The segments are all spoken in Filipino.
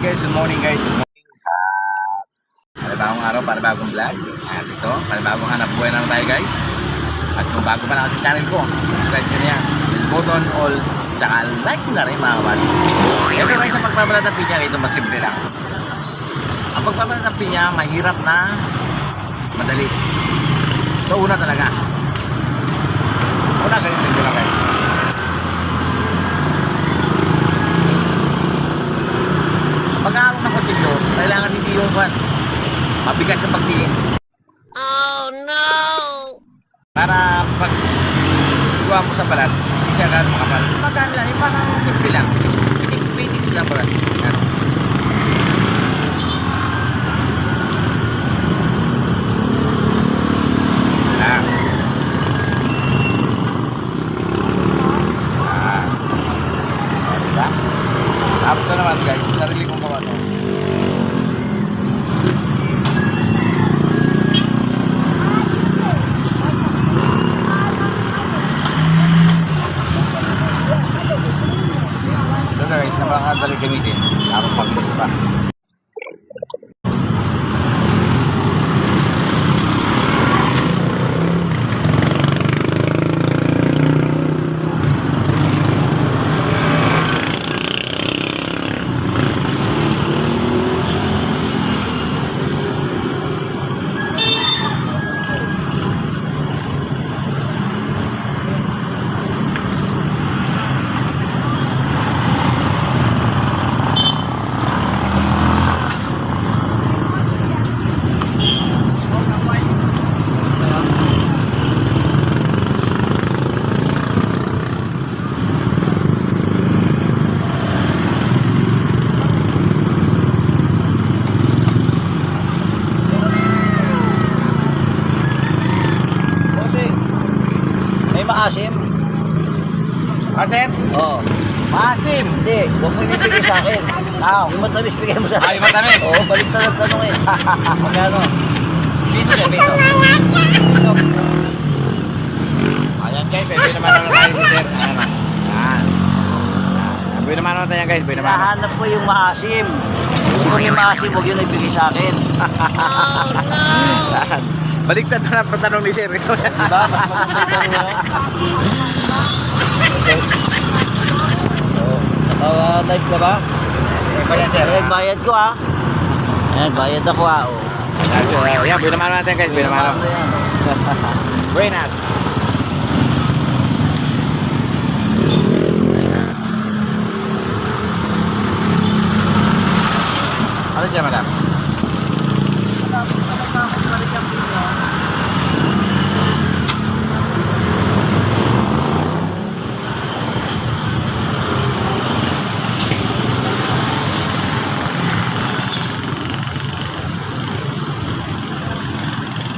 guys, good morning guys. Good morning. Uh, panibagong araw, panibagong vlog. At ito, panibagong hanap buhay na tayo guys. At kung bago pa lang sa channel ko, subscribe. Bell button, all, tsaka like na rin mga kabady. Ito guys, ang pagbabalat ng pinya, ito masimple lang. Ang pagbabalat ng pinya, mahirap na madali. So una talaga. Una, ganyan din ko lang guys. Pag-aawak ng kutsilyo, pan. Mabigat sa pagtingin. Oh no! Para pag kuha mo sa balat, hindi siya gano'ng makapal. Magaan lang, yung parang simple lang. Pinix-pinix lang balat. Ano? Ah. Ah. Oh, diba? Tapos na naman guys, sarili kong gawa to. Ito napakadali gamitin. Tapos pag pa. Bossing, may maasim? Asen? Oo. Maasim! Hindi, huwag mo ibibigay sa akin. Ah, yung matamis bigay mo sa akin. Ay, matamis? Oo, balik na lang tanong eh. Magkano? Dito siya, dito. Ito. Ayan guys, pwede naman naman tayo sir. Ayan na. Ayan. Pwede naman naman tayo guys, pwede naman. Hinahanap ko yung maasim. Gusto ko may maasim, huwag yun ibigay sa akin. Ayan. Baliktad na lang patanong ni sir. Diba? Mas. Okay. So, naka-live ka ba? Sir. Ayan, bayad ko ah. Ayan, bayad ako ah. Oh. Ayan, naman natin guys, natin. Buenas. Ano dyan, madam?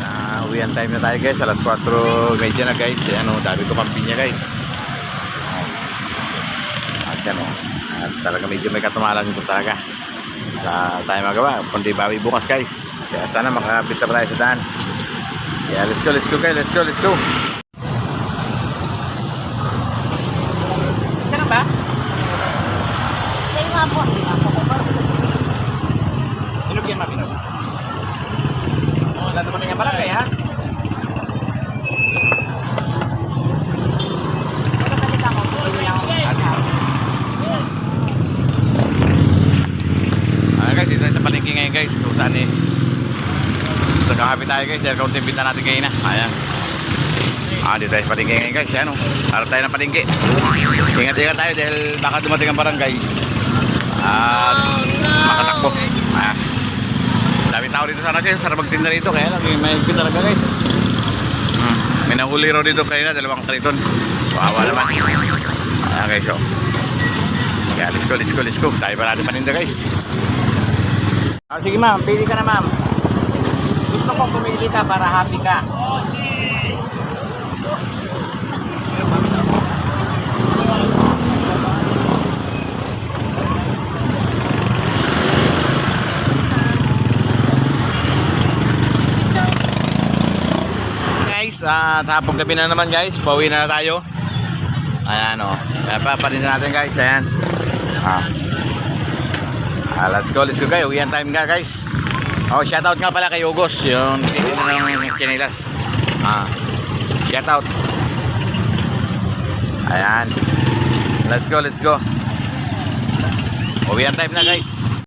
Ah, uwian time na tayo guys. Alas 4 medya na guys. Ayan o, dami ko pampinya guys. At yan o. At talaga medyo may katumalan ito talaga. Wala tayo magawa. Kundi bawi bukas guys. Kaya sana makakapit na pa tayo sa daan. Kaya let's go, let's go guys. Let's go, let's go. Ba? Say nga po. Pinog yan, ma, pinog. Oh, lahat naman yung barangay, ha? Ah, guys, dito tayo sa palengke ngayon, guys. Kung saan eh. Dito kakapi tayo, guys. Dahil kaunting binta natin kayo na. Ayan. Ah, dito tayo sa palengke ngayon, guys. Ayan, oh. Harap tayo ng palengke. Ingat-ingat tayo dahil baka dumating ang barangay. At makatakbo. Ah. Dami tao dito sana siya. Sarap magtinda rito. Kaya lang, may mahigpit talaga, guys. Hmm. May nahuli raw dito kanina. Dalawang kariton. Wawa naman. Ayan, guys, oh. Kaya, let's go, let's go, let's go. Tayo pa natin guys. Ah, sige, ma'am. Pili ka na, ma'am. Gusto ko pumili ka para happy ka. guys, at hapong gabi na naman guys, pauwi na, na tayo. Ayan o, oh. na natin guys, ayan. Ah. Ah, let's go, let's go guys. Uwian time nga guys. Oh, shoutout nga pala kay Ugos, yung na ng chinilas. Ah, shoutout. Ayan. Let's go, let's go. Uwian time na guys.